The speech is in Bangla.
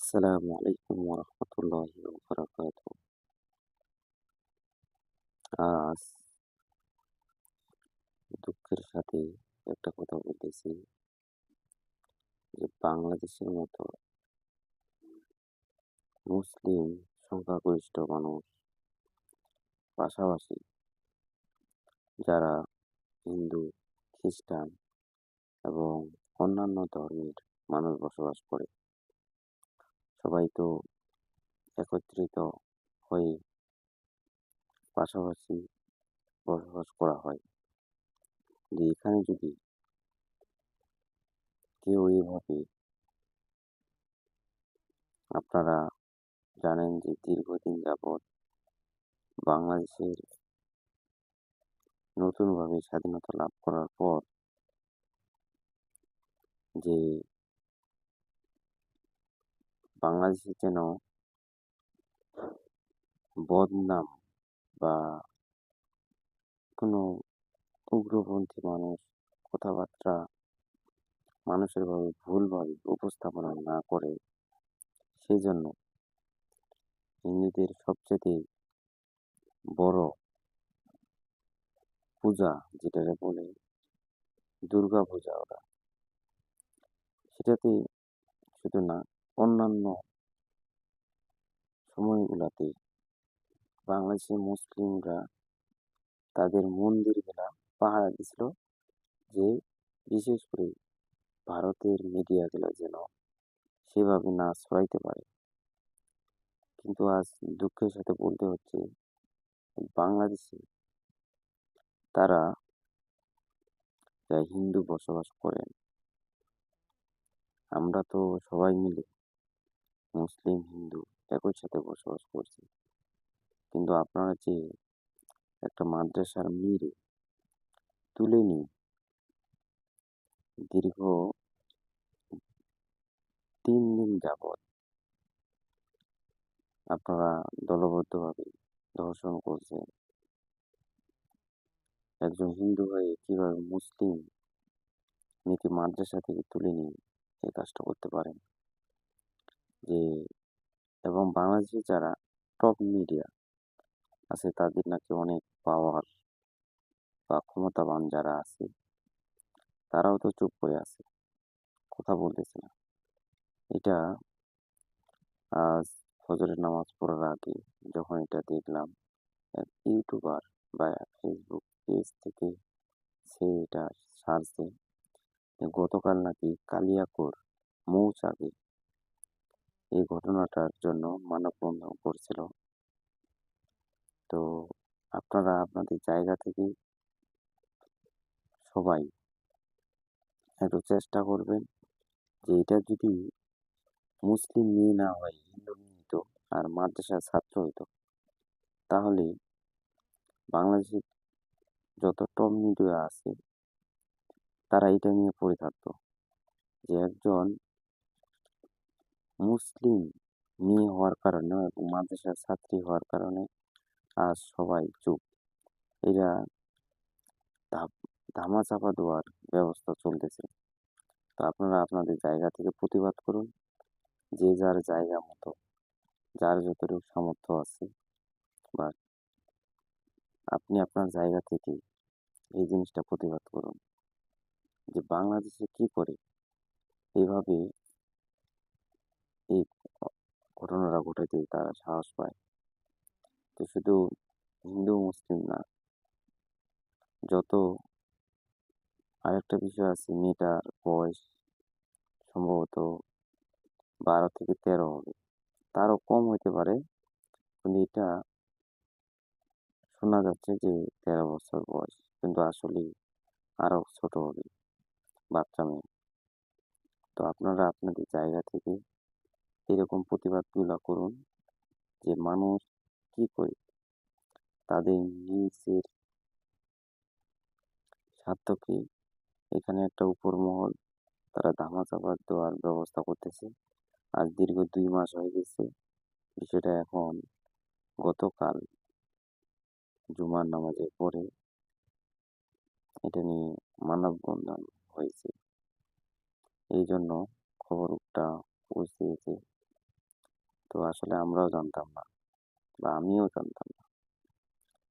আসসালামু আলাইকুম ওরহমতুল্লাহি ওবারাকাতু আজ দুঃখের সাথে একটা কথা বলতেছি যে বাংলাদেশের মতো মুসলিম সংখ্যাগরিষ্ঠ মানুষ পাশাপাশি যারা হিন্দু, খ্রিস্টান এবং অন্যান্য ধর্মের মানুষ বসবাস করে সবাই তো একত্রিত হয়ে পাশাপাশি বসবাস করা হয়। যে এখানে যদি কেউ এইভাবে আপনারা জানেন যে দীর্ঘদিন যাবৎ বাংলাদেশের নতুনভাবে স্বাধীনতা লাভ করার পর যে বাংলাদেশের যেন বদনাম বা কোনো উগ্রপন্থী মানুষ কথাবার্তা মানুষের ভাবে ভুলভাবে উপস্থাপনা না করে সেই জন্য হিন্দুদের সবচেয়ে বড় পূজা যেটাকে বলে দুর্গা পূজা ওরা সেটাতে শুধু না অন্যান্য সময়গুলাতে বাংলাদেশের মুসলিমরা তাদের মন্দিরগুলা পাহারা দিছিল যে বিশেষ করে ভারতের মিডিয়াগুলো যেন সেভাবে না ছড়াইতে পারে। কিন্তু আজ দুঃখের সাথে বলতে হচ্ছে, বাংলাদেশে তারা যা হিন্দু বসবাস করেন, আমরা তো সবাই মিলে মুসলিম, হিন্দু একই সাথে বসবাস করছি। কিন্তু আপনারা যে একটা মাদ্রাসার মিরে তুলে নিয়ে দীর্ঘ তিন দিন যাবৎ আপনারা দলবদ্ধভাবে ধর্ষণ করছেন। একজন হিন্দু হয়ে কীভাবে মুসলিম মেয়েকে মাদ্রাসা থেকে তুলে নিয়ে এই কাজটা করতে পারেন? যে এবং বাংলাদেশে যারা টপ মিডিয়া আছে তাদের নাকি অনেক পাওয়ার বা ক্ষমতাবান যারা আছে, তারাও তো চুপ করে আছে। কথা বলতেছে না। এটা আজ ফজরের নামাজ পড়ার আগে যখন এটা দেখলাম, এক ইউটিউবার বা ফেসবুক পেজ থেকে সে এটা সারছে গতকাল নাকি কালিয়াকোর মৌচাকে এই ঘটনাটার জন্য মানববন্ধন করছিল। তো আপনারা আপনাদের জায়গা থেকে সবাই একটু চেষ্টা করবেন যে এটা যদি মুসলিম মেয়ে না হয়, হিন্দু মেয়ে হইতো আর মাদ্রাসার ছাত্র হইতো, তাহলে বাংলাদেশের যত টপ মিডিয়া আছে, তারা এটা নিয়ে পড়ে থাকতো যে একজন মুসলিম মেয়ে হওয়ার কারণে এবং মাদ্রাসার ছাত্রী হওয়ার কারণে আজ সবাই চুপ। এরা ধামা চাপা দেওয়ার ব্যবস্থা চলতেছে। তো আপনারা আপনাদের জায়গা থেকে প্রতিবাদ করুন। যে যার জায়গা মতো, যার যতটুকু সামর্থ্য আছে বা আপনি আপনার জায়গা থেকে এই জিনিসটা প্রতিবাদ করুন যে বাংলাদেশে কি করে? এইভাবে এই ঘটনাটা ঘটাইতে তারা সাহস পায়। তো শুধু হিন্দু, মুসলিম না, যত আরেকটা বিষয় আছে, মেয়েটার বয়স সম্ভবত বারো থেকে তেরো হবে। তারও কম হইতে পারে, কিন্তু এটা শোনা যাচ্ছে যে তেরো বছর বয়স, কিন্তু আসলে আরও ছোট হবে বাচ্চা মেয়ে। তো আপনারা আপনাদের জায়গা থেকে এরকম প্রতিবাদগুলো করুন যে মানুষ কি করে তাদের নিজের স্বার্থকে এখানে একটা উপর মহল তারা ধামাচাপা দেওয়ার ব্যবস্থা করতেছে। আজ দীর্ঘ দুই মাস হয়ে গেছে, বিষয়টা এখন গতকাল জুমার নামাজের পরে এটা নিয়ে মানববন্ধন হয়েছে। এই জন্য খবরটা পৌঁছেছে আসলে আমরাও জানতাম না বা আমিও জানতাম না।